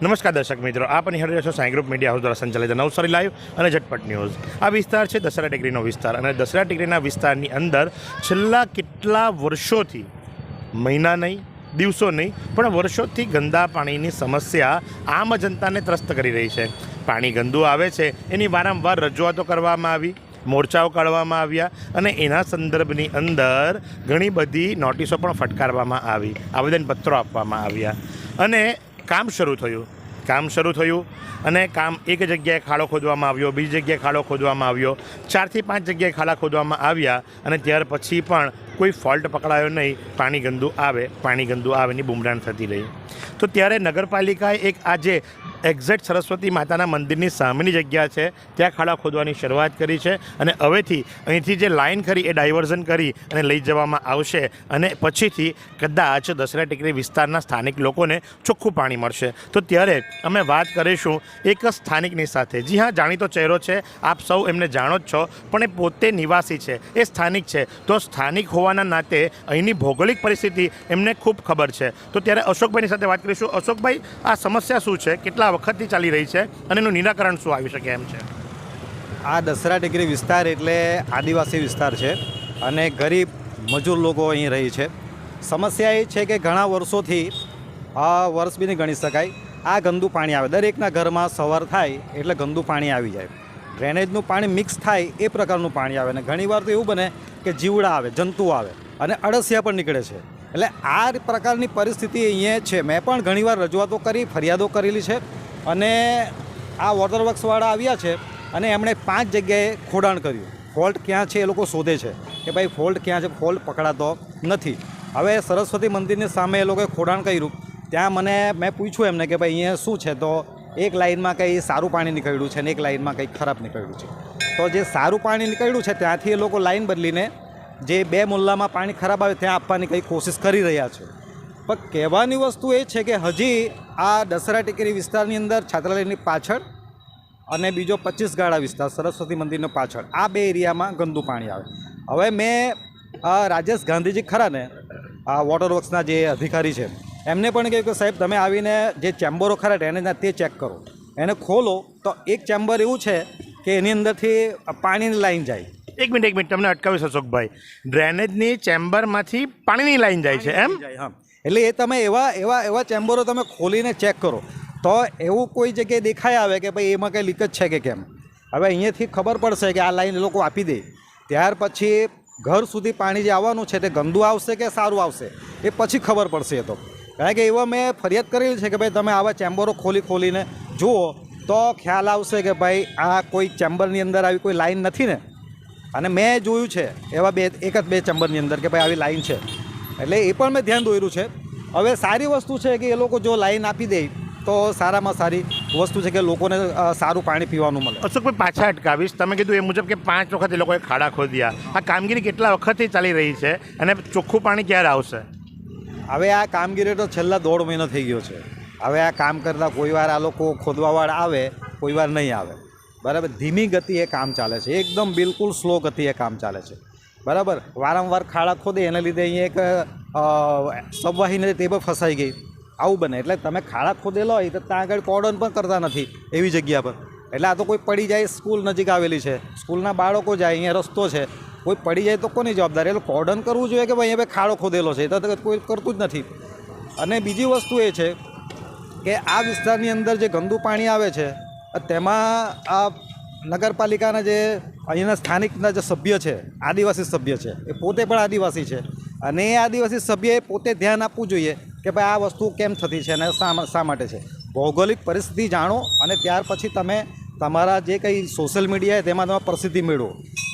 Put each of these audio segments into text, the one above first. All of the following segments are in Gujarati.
નમસ્કાર દર્શક મિત્રો, આપ નિહાળી રહ્યા છો સાંઈ ગ્રુપ મીડિયા હાઉસ દ્વારા સંચાલિત નવસારી લાઈવ અને ઝટપટ ન્યૂઝ. આ વિસ્તાર છે દસરા ડિગ્રીનો વિસ્તાર અને દસરા ડિગ્રીના વિસ્તારની અંદર છેલ્લા કેટલા વર્ષોથી, મહિના નહીં, દિવસો નહીં, પણ વર્ષોથી ગંદા પાણીની સમસ્યા આમ જનતાને ત્રસ્ત કરી રહી છે. પાણી ગંદુ આવે છે, એની વારંવાર રજૂઆતો કરવામાં આવી, મોરચાઓ કાઢવામાં આવ્યા અને એના સંદર્ભની અંદર ઘણી બધી નોટિસો પણ ફટકારવામાં આવી, આવેદનપત્રો આપવામાં આવ્યા. અને કામ શરૂ થયું. કામ શરૂ થયું અને કામ એક જગ્યાએ ખાડો ખોદવામાં આવ્યો, બીજી જગ્યાએ ખાડો ખોદવામાં આવ્યો. ચારથી પાંચ જગ્યાએ ખાડા ખોદવામાં આવ્યા અને ત્યાર પછી પણ કોઈ ફોલ્ટ પકડાયો નહીં. પાણી ગંદુ આવે, પાણી ગંદુ આવે એની બુમરાણ થતી રહી. તો ત્યારે નગરપાલિકાએ એક આજે એક્ઝેક્ટ સરસ્વતી માતાના મંદિરની સામેની જગ્યા છે. ત્યાં ખાડા ખોદવાની શરૂઆત કરી છે અને હવેથી અહીંથી જે લાઇન કરી એ ડાયવર્ઝન કરી અને લઈ જવામાં આવશે અને પછીથી કદાચ દસરા ટેકરી વિસ્તારના સ્થાનિક લોકોને ચોખ્ખું પાણી મળશે. તો ત્યારે અમે વાત કરીશું એક સ્થાનિકની સાથે. જી હા, જાણીતો ચહેરો છે. આપ સૌ એમને જાણો જ છો, પણ એ પોતે નિવાસી છે, એ સ્થાનિક છે. તો સ્થાનિક હોવાના નાતે અહીંની ભૌગોલિક પરિસ્થિતિ એમને ખૂબ ખબર છે. તો ત્યારે અશોકભાઈની સાથે વાત કરીશું. અશોકભાઈ, આ સમસ્યા શું છે? કેટલા વખતથી ચાલી રહી છે અને એનું નિરાકરણ શું આવી શકે એમ છે? આ દસરા ટેકરી વિસ્તાર એટલે આદિવાસી વિસ્તાર છે અને ગરીબ મજૂર લોકો અહીં રહી છે. સમસ્યા એ છે કે ઘણા વર્ષોથી આ વર્ષ બી નહીં ગણી શકાય. આ ગંદુ પાણી આવે. દરેકના ઘરમાં સવાર થાય એટલે ગંદુ પાણી આવી જાય. ડ્રેનેજનું પાણી મિક્સ થાય એ પ્રકારનું પાણી આવે અને ઘણીવાર તો એવું બને કે જીવડા આવે, જંતુ આવે અને અળસિયા પણ નીકળે છે. એટલે આ પ્રકારની પરિસ્થિતિ અહીંયા છે. મેં પણ ઘણીવાર રજૂઆતો કરી, ફરિયાદો કરેલી છે. અને આ વોટર વર્ક્સવાળા આવ્યા છે અને એમણે પાંચ જગ્યાએ ખોડાણ કર્યું. ફોલ્ટ ક્યાં છે એ લોકો શોધે છે કે ભાઈ ફોલ્ટ ક્યાં છે? ફોલ્ટ પકડાતો નથી. હવે સરસ્વતી મંદિરની સામે એ લોકોએ ખોડાણ કર્યું. ત્યાં મને, મેં પૂછ્યું એમને કે ભાઈ અહીંયા શું છે? તો એક લાઇનમાં કંઈ સારું પાણી નીકળ્યું છે ને એક લાઇનમાં કંઈક ખરાબ નીકળ્યું છે. તો જે સારું પાણી નીકળ્યું છે ત્યાંથી એ લોકો લાઇન બદલીને જે બે મુલ્લામાં પાણી ખરાબ આવે ત્યાં આપવાની કંઈ કોશિશ કરી રહ્યા છે. પણ કહેવાની વસ્તુ એ છે કે હજી આ દસરા ટેકરી વિસ્તારની અંદર છાત્રાલયની પાછળ અને બીજો પચીસ ગાળા વિસ્તાર, સરસ્વતી મંદિરનો પાછળ, આ બે એરિયામાં ગંદુ પાણી આવે. હવે મેં રાજેશ ગાંધીજી ખરા ને આ વોટર વર્ક્સના જે અધિકારી છે, એમને પણ કહ્યું કે સાહેબ, તમે આવીને જે ચેમ્બરો ખરા એને તે ચેક કરો. એને ખોલો તો એક ચેમ્બર એવું છે કે એની અંદરથી પાણીની લાઈન જાય. એક મિનિટ એક મિનિટ, તમને અટકાવીશ અશોકભાઈ. ડ્રેનેજની ચેમ્બરમાંથી પાણીની લાઈન જાય છે, એમ? એટલે એ તમે એવા એવા એવા ચેમ્બરો તમે ખોલીને ચેક કરો. તો એવું કોઈ જગ્યાએ દેખાય આવે કે ભાઈ એમાં કંઈ લીકેજ છે કે કેમ? હવે અહીંયાથી ખબર પડશે કે આ લાઈન એ લોકો આપી દે. ત્યાર પછી ઘર સુધી પાણી જે આવવાનું છે તે ગંદુ આવશે કે સારું આવશે? એ પછી ખબર પડશે એ તો. કારણ કે એવા મેં ફરિયાદ કરેલી છે કે ભાઈ તમે આવા ચેમ્બરો ખોલી, ખોલીને જુઓ તો ખ્યાલ આવશે કે ભાઈ આ કોઈ ચેમ્બરની અંદર આવી કોઈ લાઈન નથી ને? અને મેં જોયું છે એવા બે એક જ બે ચેમ્બરની અંદર કે ભાઈ આવી લાઈન છે. એટલે એ પણ મેં ધ્યાન દોર્યું છે. હવે સારી વસ્તુ છે કે એ લોકો જો લાઈન આપી દે તો સારામાં સારી વસ્તુ છે કે લોકોને સારું પાણી પીવાનું મળે. અશોકભાઈ પાછા અટકાવીશ. તમે કીધું એ મુજબ કે પાંચ વખત એ લોકોએ ખાડા ખોદ્યા. આ કામગીરી કેટલા વખતથી ચાલી રહી છે અને ચોખ્ખું પાણી ક્યારે આવશે? હવે આ કામગીરી તો છેલ્લા દોઢ મહિનો થઈ ગયો છે. હવે આ કામ કરતાં કોઈ વાર આ લોકો ખોદવાવાળા આવે કોઈ વાર નહીં આવે. બરાબર? ધીમી ગતિએ કામ ચાલે છે. એકદમ બિલકુલ સ્લો ગતિએ કામ ચાલે છે. બરાબર? વારંવાર ખાડા ખોદે, એને લીધે અહીંયા એક સબવાહીને તે પણ ફસાઈ ગઈ. આવું બને. એટલે તમે ખાડા ખોદેલો હોય તો ત્યાં આગળ કોર્ડન પણ કરતા નથી એવી જગ્યા પર. એટલે આ તો કોઈ પડી જાય સ્કૂલ નજીક આવેલી છે. સ્કૂલના બાળકો જાય, અહીંયા રસ્તો છે. કોઈ પડી જાય તો કોની જવાબદારી? એટલે કોર્ડન કરવું જોઈએ કે ભાઈ અહીંયા ખાડો ખોદેલો છે? એ તો કોઈ કરતું જ નથી. અને બીજી વસ્તુ એ છે કે આ વિસ્તારની અંદર જે ગંદુ પાણી આવે છે તેમાં આ નગરપાલિકાના જે અહીંના સ્થાનિકના જે સભ્ય છે, આદિવાસી સભ્ય છે, એ પોતે પણ આદિવાસી છે. અને એ આદિવાસી સભ્યએ પોતે ધ્યાન આપવું જોઈએ કે ભાઈ આ વસ્તુ કેમ થતી છે અને શા માટે છે. ભૌગોલિક પરિસ્થિતિ જાણો અને ત્યાર પછી તમે તમારા જે કંઈ સોશિયલ મીડિયા તેમાં તમે પ્રસિદ્ધિ મેળવો.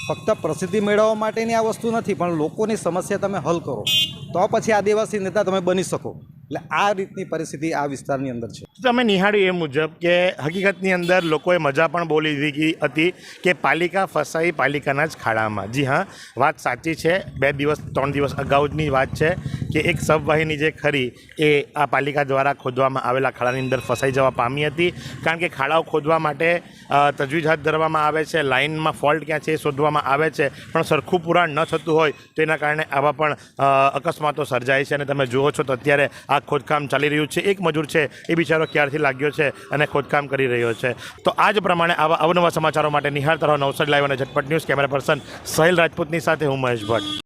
ફક્ત પ્રસિદ્ધિ મેળવવા માટેની આ વસ્તુ નથી, પણ લોકોની સમસ્યા તમે હલ કરો. તો પછી આદિવાસી નેતા તમે બની શકો. એટલે આ રીતની પરિસ્થિતિ આ વિસ્તારની અંદર છે. તમે નિહાળ્યું એ મુજબ કે હકીકતની અંદર લોકોએ મજા પણ બોલી દીધી હતી કે પાલિકા ફસાઈ પાલિકાના જ ખાડામાં. જી હા, વાત સાચી છે. બે દિવસ, ત્રણ દિવસ અગાઉની વાત છે કે એક સબવાહિની જે ખરી એ આ પાલિકા દ્વારા ખોદવામાં આવેલા ખાડાની અંદર ફસાઈ જવા પામી હતી. કારણ કે ખાડાઓ ખોદવા માટે તજવીજ હાથ ધરવામાં આવે છે, લાઇનમાં ફોલ્ટ ક્યાં છે એ શોધવામાં આવે છે, પણ સરખું પુરાણ ન થતું હોય તો એના કારણે આવા પણ અકસ્માતો સર્જાય છે અને તમે જુઓ છો તો અત્યારે આ આ ખોદકામ ચાલી રહ્યું છે. એક મજૂર છે, એ બિચારો ક્યારથી લાગ્યો છે અને ખોદકામ કરી રહ્યો છે. તો આ જ પ્રમાણે આવા અવનવા સમાચારો માટે નિહાળતા રહો નવસારી લાઈવ અને ઝટપટ ન્યૂઝ કેમેરા પર્સન સહેલ રાજપૂતની સાથે હું મહેશ ભટ્ટ.